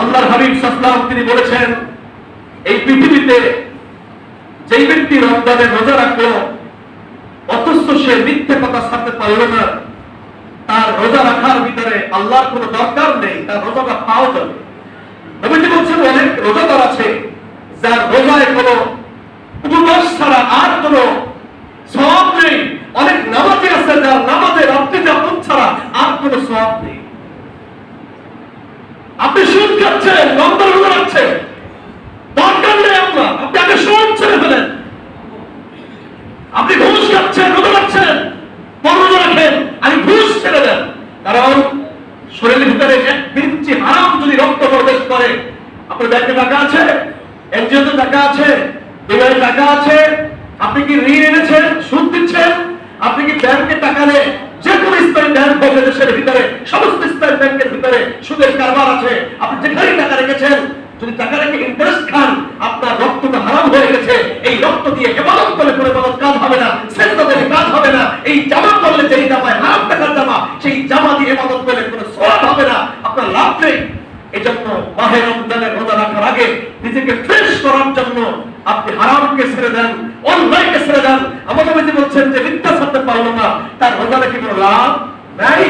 আল্লাহর হাবিব সাল্লাম তিনি বলেছেন, এই পৃথিবীতে যেই ব্যক্তি রমজানে রোজা রাখল, অথচ সে মিথ্যে কথা ছাড়তে পারল না। তার রোজা রাখার ভিতরে আল্লাহর কোনো দরকার নেই, তার রোজাটা পাওয়া যাবে। নবীজি বলছেন, অনেক রোজাদার আছে, যার রোজায় কোনো উপবাস ছাড়া আর কোনো সব নেই। অনেক নামাজি আছে, যার নামাজে রাত্রি যাপন ছাড়া আর কোনো সব নেই আপনি দরকার নেই আপনার আপনি ঘুষ খাচ্ছেন রাখেন আমি ঘুষ ছেড়ে দেন। কারণ শরীরের ভিতরে এক হারাম যদি রক্ত প্রবেশ করে, আপনার ব্যাংকে টাকা আছে, এনজিওতে টাকা আছে, বিমানে টাকা আছে, আপনি কি ঋণ এনেছেন, সুদ দিচ্ছেন? আপনি কি ব্যাংকে টাকা নেই যে কোনো ইসলামী ব্যাংক হবে দেশের ভিতরে সুদের কারবার আছে। আপনি যেখানে টাকা রেখেছেন, যদি টাকা রেখে ইন্টারেস্ট খান, আপনার রক্তটা হারাম হয়ে গেছে। এই রক্ত দিয়ে হেফাজত করলে কোনো হেফাজত কাজ হবে না দিলে কাজ হবে না। এই জামা করলে যেই জামায় হারাম টাকার জামা, সেই জামা দিয়ে হেফাজত করলে কোনো সোয়াব হবে না। আপনার লাভ নেই। রমজানের রোজা রাখার আগে নিজেকে ফ্রেশ করার জন্য আপনি হারামকে ছেড়ে দেন, অন্যায়কে ছেড়ে দেন। আমাদের মধ্যে বলছেন যে মিথ্যা পারল না। তার রোজা রেখে কোনো লাভ নাই।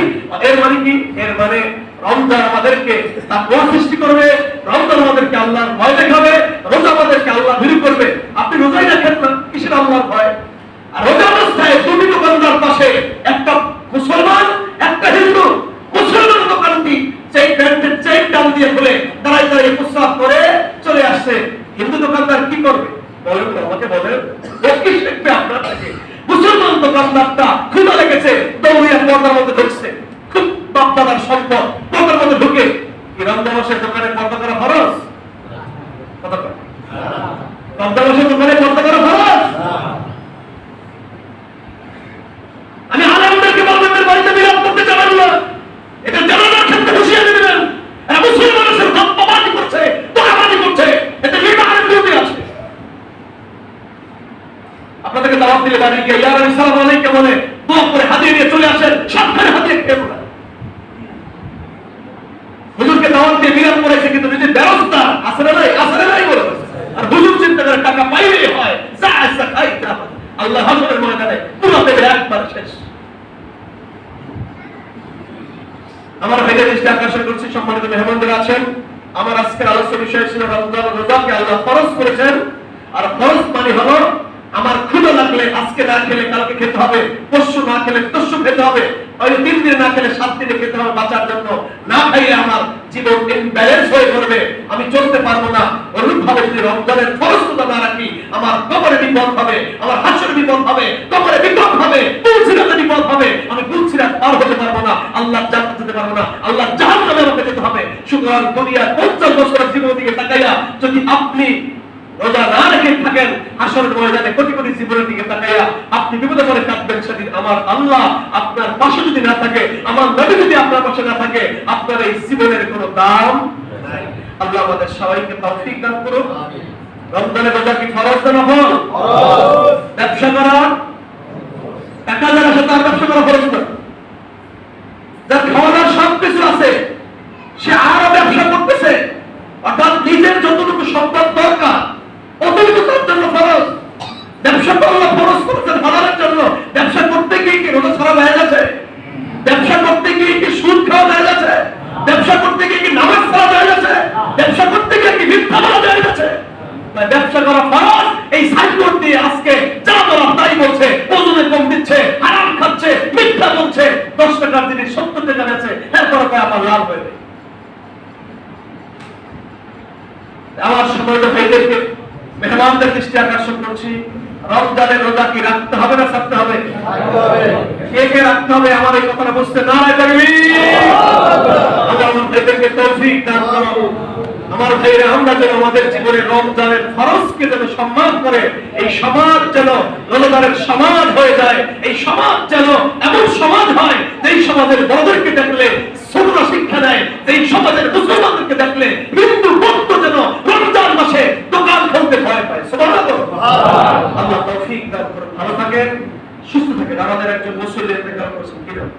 এর মানে কি? এর মানে রমজান আমাদেরকে তাকওয়া সৃষ্টি করবে, রমজান আমাদেরকে আল্লাহর ভয় দেখাবে, রোজা আমাদেরকে আল্লাহ ভিড় করবে। আপনি রোজাই রাখেন না, কিসের আল্লাহর ভয়? কয়। রমজান মাসের দোকানে পর্দা করা খরচ? আমি আলমদেরকে বলবেন, বাড়িতে বিলাপ করতে যাবেন না। এটা জানানোর ক্ষেত্রে হুঁশিয়ারি দেবেন। এরা মুসলিম মানুষের ধপ্পাবাজি করছে তোলাবাজি করছে। এতে বিবাহের বিরোধী আছে। আপনাদেরকে দাওয়াত দিলে কিন্তু নিজের ব্যবস্থা আসলে নাই আসলে নাই বলে। আর হুজুর চিন্তা করে টাকা পাইলেই হয়, যা আসা খাই আল্লাহ হাসরের ময়দানে পুরো দেবে একবার শেষ। আমার ভাইদের দৃষ্টি আকর্ষণ করছি, সম্মানিত মেহমানদের আছেন। আমার আজকের আলোচ্য বিষয় ছিল রমজান, রোজাকে আল্লাহ ফরজ করেছেন। আর ফরজ মানে হলো, আমার ক্ষুধা লাগলে আজকে না খেলে কালকে খেতে হবে, পরশু না খেলে তরশু খেতে হবে, ওই তিন দিন না খেলে সাত দিনে খেতে হবে বাঁচার জন্য। না খাইলে আমার জীবন ব্যালেন্স হয়ে পড়বে আমি চলতে পারব না। অনুরূপ ভাবে যদি রমজানের ফরস্ততা না রাখি, আমার কবরে বিপদ হবে, আমার হাসুর বিপদ হবে কবরে বিপদ হবে পুলসিরাতে বিপদ হবে। আমি পুলসিরাত পার হতে পারব না, আল্লাহ জান্নাত যেতে পারব না, আল্লাহ জাহান্নামে আমাকে যেতে হবে। সুতরাং দুনিয়ার পঞ্চাশ বছরের জীবন দিকে তাকাইয়া যদি আপনি রোজা না রেখে থাকেন আসরের ময়দানে কোটি কোটি জীবনের দিকে তাকাইয়া আপনি বিপদে পড়ে কাঁদবেন সেদিন আমার আল্লাহ আপনার পাশে যদি না থাকে আমার নবী যদি আপনার পাশে না থাকে আপনার এই জীবনের কোনো দাম আল্লাহ আমাদের সবাইকে তৌফিক দান করুন রমজানের রোজা কি ফরজ না নফল? ব্যবসা করা? টাকা যারা সে তার ব্যবসা করা ফরজ না যার খাওয়ানোর সব কিছু আছে সে আরও ব্যবসা করতেছে অর্থাৎ নিজের যতটুকু সম্পদ দরকার অতটুকু তার জন্য ফরজ ব্যবসা করলে ফরজ করেছেন হালালের জন্য ব্যবসা করতে গিয়ে কি রোজা ছাড়া হয়ে গেছে ব্যবসা করতে গিয়ে কি সুদ খাওয়া হয়ে গেছে ব্যবসা করতে গিয়ে কি নামাজ পড়া হয়ে গেছে ব্যবসা করতে গিয়ে কি মিথ্যা বলা হয়ে গেছে তাই ব্যবসা করা ফরজ, এই সাইনবোর্ড দিয়ে আজকে যা বলা তাই বলছে, ওজনে কম দিচ্ছে আরাম খাচ্ছে, মিথ্যা বলছে, দশ টাকার জিনিস সত্তর টাকা বেছে এরপরে আমার লাভ হয়ে যায়। আমার সময় ভাইদেরকে মেহমানদের দৃষ্টি আকর্ষণ করছি। রমজানের রোজা কি রাখতে হবে না ছাড়তে হবে? কে কে রাখতে হবে? আমার এই কথাটা বুঝতে না রায় আমার ভাইদেরকে তৌফিক দান করো আমার ভাইরা আমরা যেন আমাদের জীবনে রমজানের ফরজকে যেন সম্মান করে এই সমাজ যেন রমজানের সমাজ হয়ে যায় এই সমাজ যেন এমন সমাজ হয় যেই সমাজের বড়দেরকে দেখলে ছোটরা শিক্ষা দেয় যেই সমাজের মুসলমানদেরকে দেখলে হিন্দু ভক্ত যেন রমজান মাসে দোকান খুলতে ভয় পায়। আল্লাহ তৌফিক দান করুন। ভালো থাকেন সুস্থ থাকেন। আমাদের একজন মুসলিম করেছেন কীরকম